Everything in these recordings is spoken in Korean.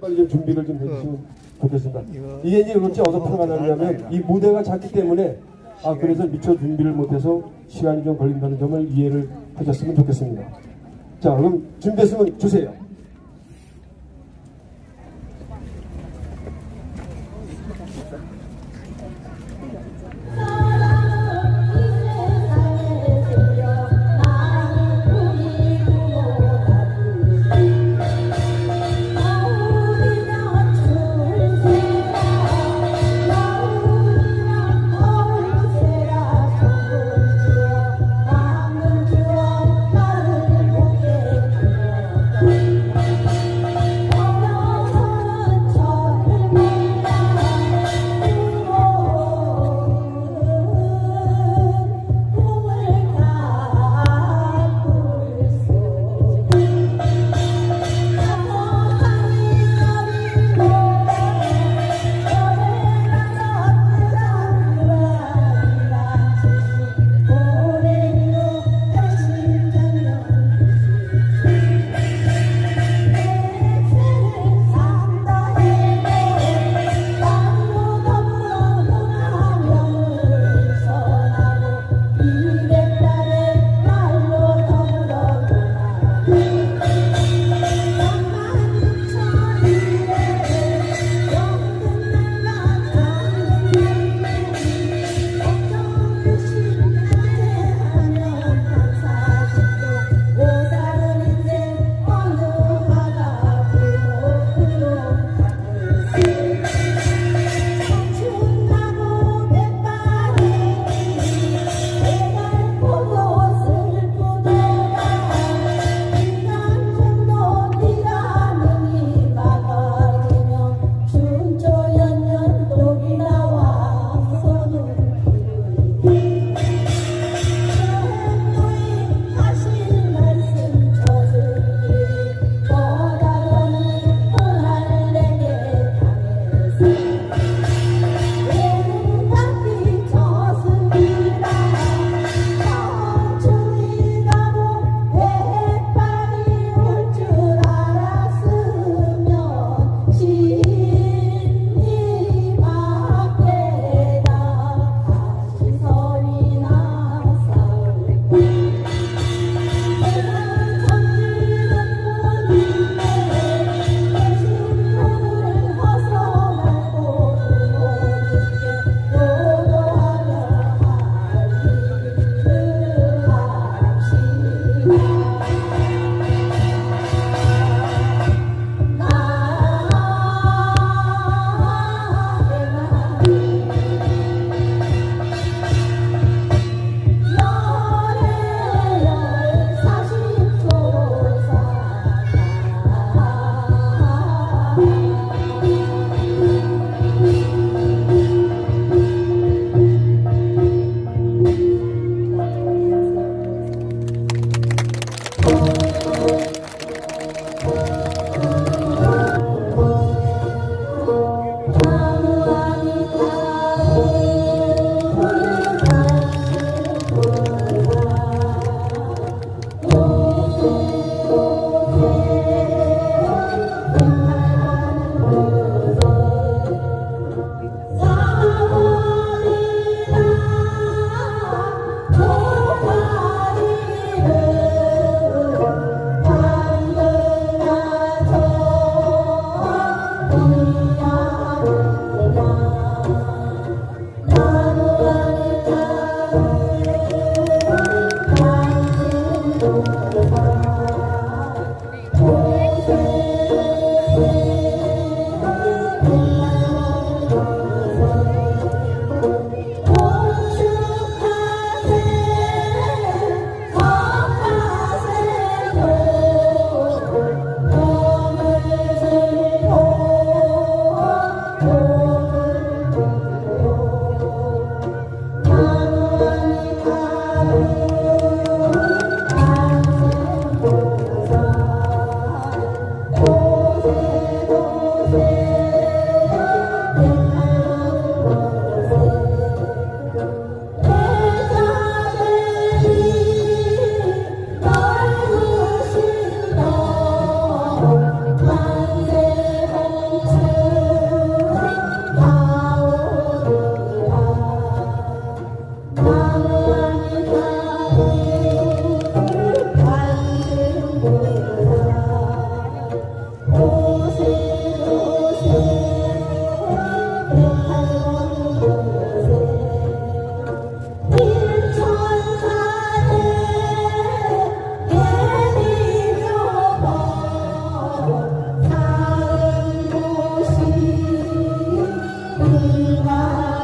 빨리 좀 준비를 좀 해주시면 좋겠습니다. 이게 이제 그렇지 어떻게 가냐면 이 무대가 작기 때문에 아 그래서 미처 준비를 못해서 시간이 좀 걸린다는 점을 이해를 하셨으면 좋겠습니다. 자 그럼 준비됐으면 주세요.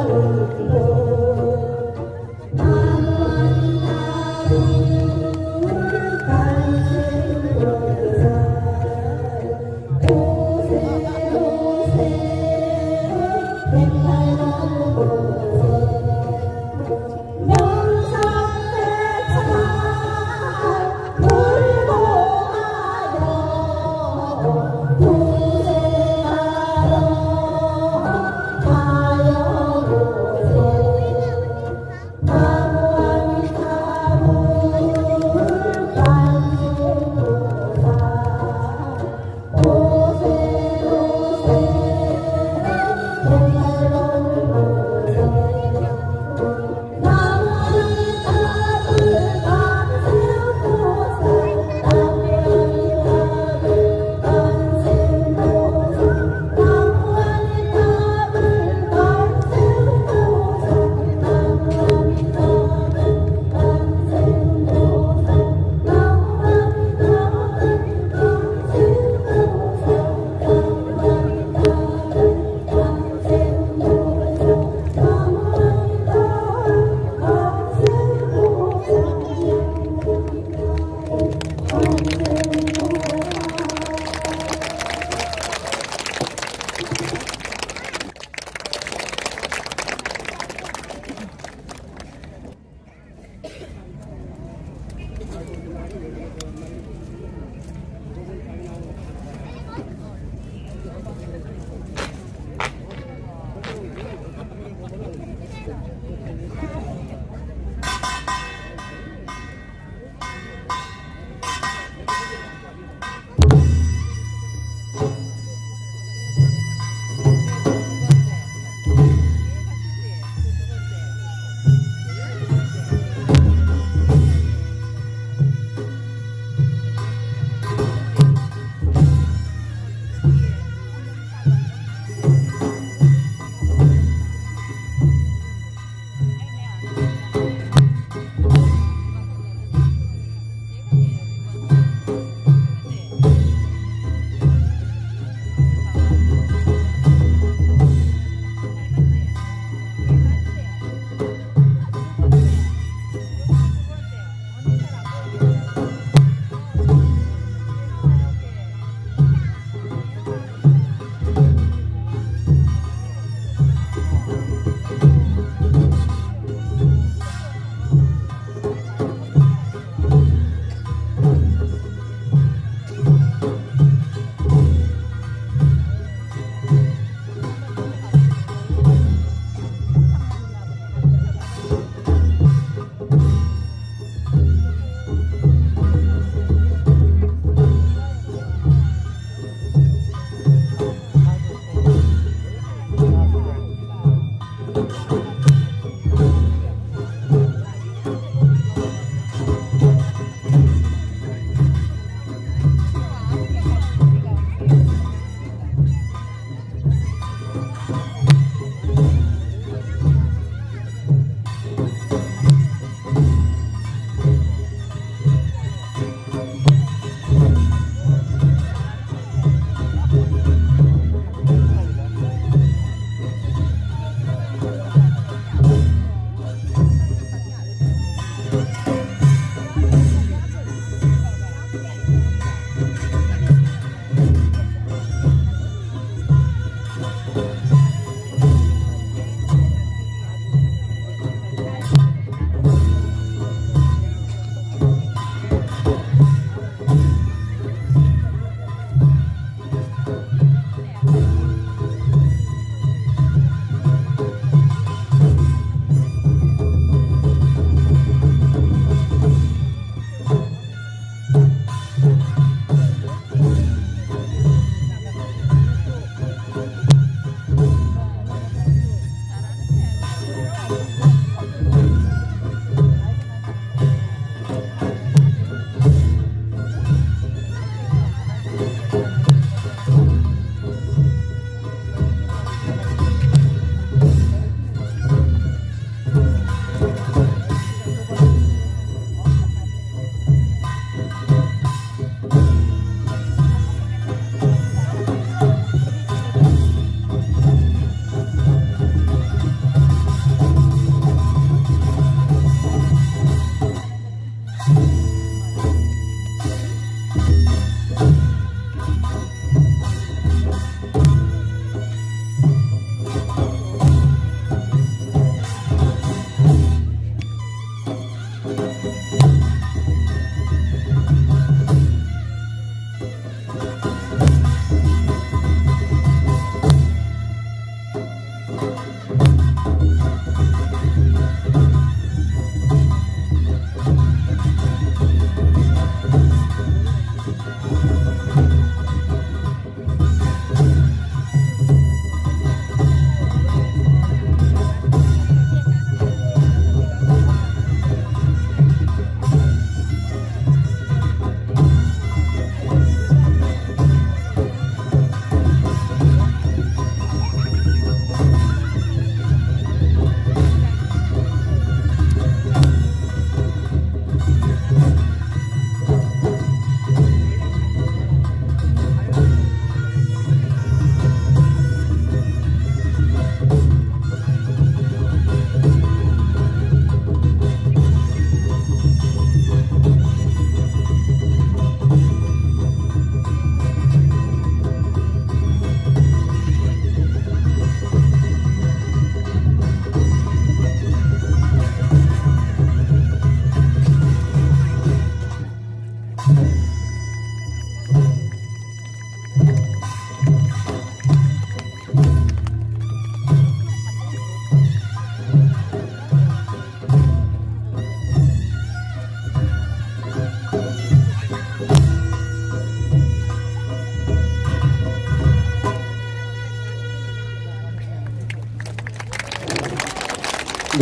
이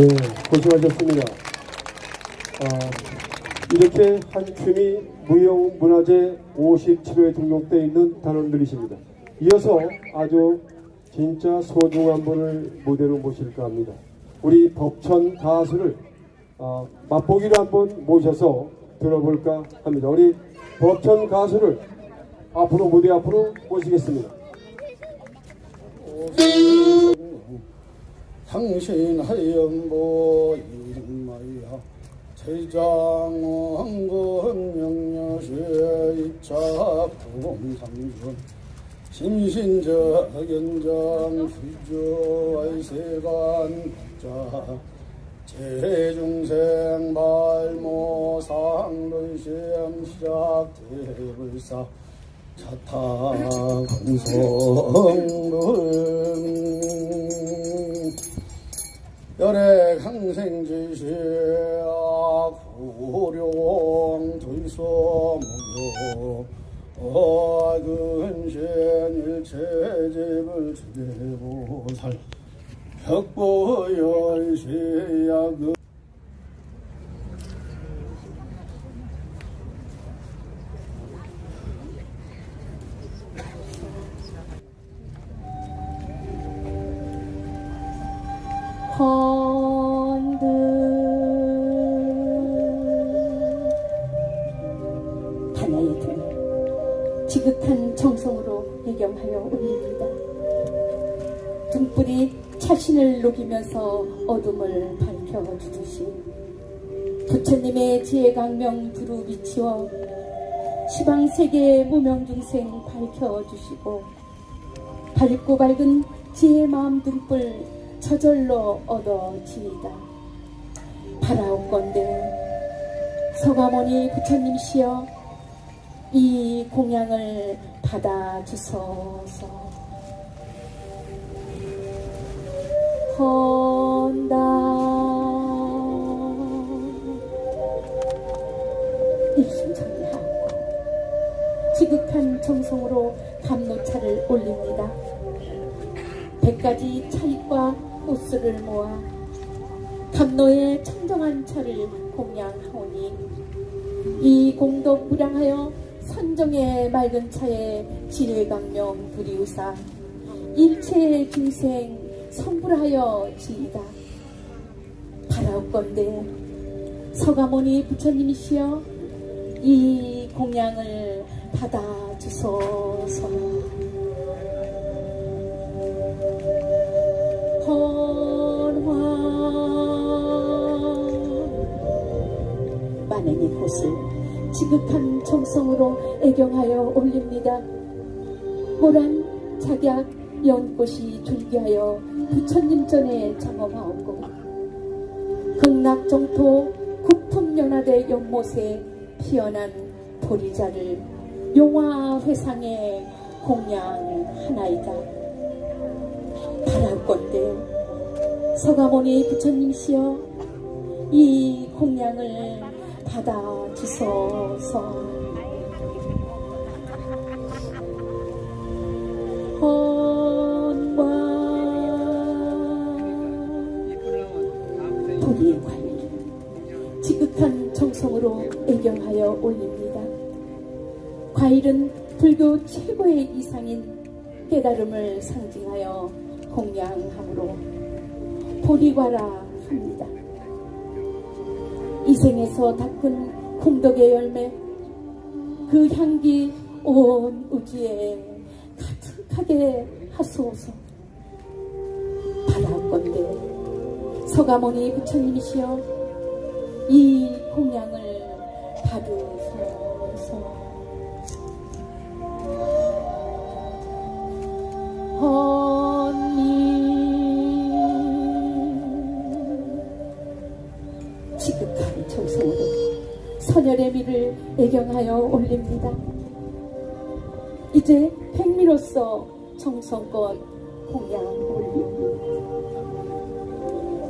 네, 고생하셨습니다. 아, 이렇게 한 춤이 무형문화재 57호에 등록되어 있는 단원들이십니다. 이어서 아주 진짜 소중한 분을 무대로 모실까 합니다. 우리 법천 가수를 아, 맛보기로 한번 모셔서 들어볼까 합니다. 우리 법천 가수를 앞으로 무대 앞으로 모시겠습니다. 당신하연보 이름마야 제장왕건 명녀세 이차 부공삼군 심신저견장 수조와이세간 자 제중생 말모상도시험 시작 대불사 차타공성불 열애 항생지시야 구룡 들소무교 어근신 일체집을 주대보살 벽보열시야그 지극한 정성으로 애경하여 올립니다. 등불이 자신을 녹이면서 어둠을 밝혀주듯이 부처님의 지혜강명 두루 비치어 시방세계의 무명중생 밝혀주시고 밝고 밝은 지혜 마음 등불 저절로 얻어지이다. 바라옵건대 서가모니 부처님시여 이 공양을 받아 주소서 헌다 입심 정리하고 지극한 정성으로 감노차를 올립니다. 백가지 차잎과 꽃술을 모아 감노의 청정한 차를 공양하오니 이 공덕 무량하여 선정의 맑은 차에 지혜강명 부리우사. 일체 중생 성불하여 지이다. 바라옵건대 서가모니 부처님이시여 이 공양을 받아주소서. 헌화. 만행의 곳을 지극한 정성으로 애경하여 올립니다. 모란 작약 연꽃이 줄기하여 부처님 전에 장엄하옵고 극락정토 국품연화대 연못에 피어난 보리자를 용화회상에 공양하나이다. 바랄건대 서가모니 부처님시여 이 공양을 불의의 관리를 지극한 정성으로 애경하여 올립니다. 과일은 불교 최고의 이상인 깨달음을 상징하여 공양함으로 보리과라 합니다. 이 생에서 닦은 공덕의 열매 그 향기 온 우주에 가득하게 하소서. 바라건대 서가모니 부처님이시여 이 공양을 받으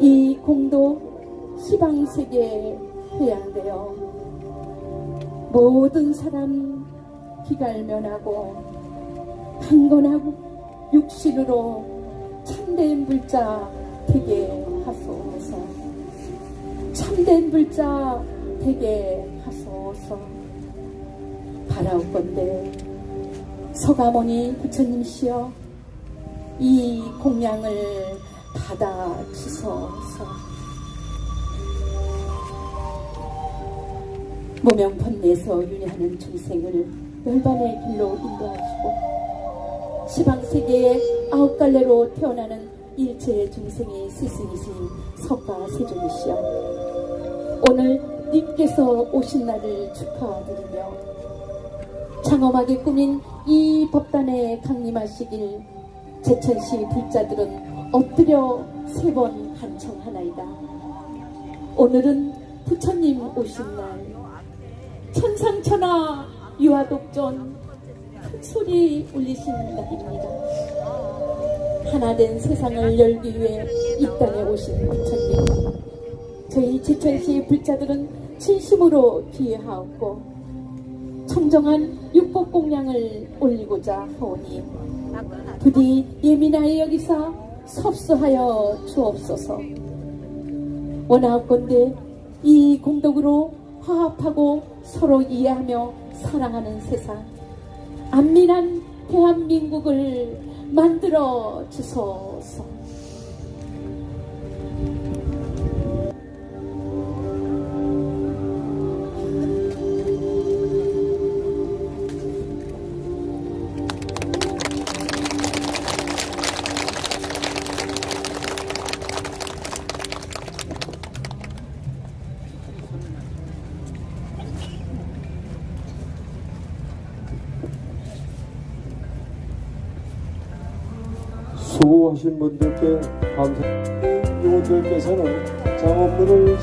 이 공도 시방세계에 회양되어 모든 사람 기갈면하고 강건하고 육신으로 참된 불자 되게 하소서. 참된 불자 되게 하소서 바라옵건대 서가모니 부처님시여 이 공양을 받아 주소서. 무명펀내서 윤회하는 중생을 열반의 길로 인도하시고 시방세계의 아홉 갈래로 태어나는 일체의 중생의 스승이신 석가 세종이시여 오늘 님께서 오신 날을 축하드리며 장엄하게 꾸민 이 법단에 강림하시길 제천시 불자들은 엎드려 세 번 간청하나이다. 오늘은 부처님 오신 날 천상천하 유아독존 큰 소리 울리신 날입니다. 하나 된 세상을 열기 위해 이 땅에 오신 부처님 저희 제천시 불자들은 진심으로 기회하옵고 청정한 육복공양을 올리고자 하오니 부디 예민하여 여기사 섭수하여 주옵소서. 원하옵건대 이 공덕으로 화합하고 서로 이해하며 사랑하는 세상 안민한 대한민국을 만들어 주소서 수고하신 분들께 감사. 요원들께서는 장업문을